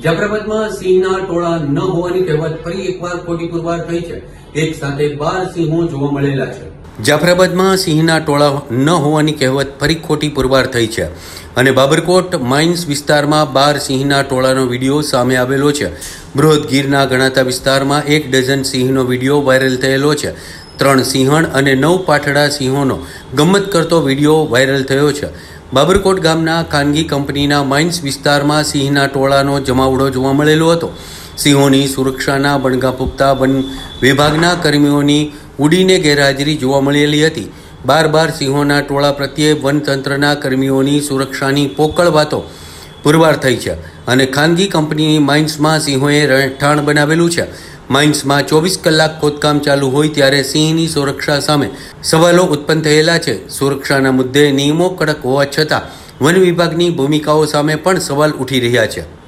જાફરાબાદમાં સિંહના ટોળા ન હોવાની કહેવત ફરી એકવાર ખોટી પુરવાર થઈ છે. એક સાથે બાર સિંહો જોવા મળેલા છે. જાફરાબાદમાં સિંહના ટોળા ન હોવાની કહેવત ફરી ખોટી પુરવાર થઈ છે. અને બાબરકોટ માઇન્સ વિસ્તારમાં બાર સિંહના ટોળાનો વીડિયો સામે આવેલો છે. બૃહદ ગીરના ગણાતા વિસ્તારમાં એક ડઝન સિંહનો વીડિયો વાયરલ થયેલો છે. ત્રણ સિંહણ અને નવ પાઠડા સિંહોનો ગમત કરતો વીડિયો વાયરલ થયો છે. બાબરકોટ ગામના ખાનગી કંપનીના માઇન્સ વિસ્તારમાં સિંહના ટોળાનો જમાવડો જોવા મળેલો હતો. સિંહોની સુરક્ષાના બણગા ફૂંકતા વન વિભાગના કર્મીઓની ઉડીને ગેરહાજરી જોવા મળેલી હતી. બાર બાર સિંહોના ટોળા પ્રત્યે વનતંત્રના કર્મીઓની સુરક્ષાની પોકળ વાતો પુરવાર થઈ છે અને ખાનગી કંપનીની માઇન્સમાં સિંહોએ રહેઠાણ બનાવેલું છે. માઇન્સમાં ચોવીસ કલાક ખોદકામ ચાલુ હોય ત્યારે સિંહની સુરક્ષા સામે સવાલો ઉત્પન્ન થયેલા છે. સુરક્ષાના મુદ્દે નિયમો કડક હોવા છતાં વન વિભાગની ભૂમિકાઓ સામે પણ સવાલ ઉઠી રહ્યા છે.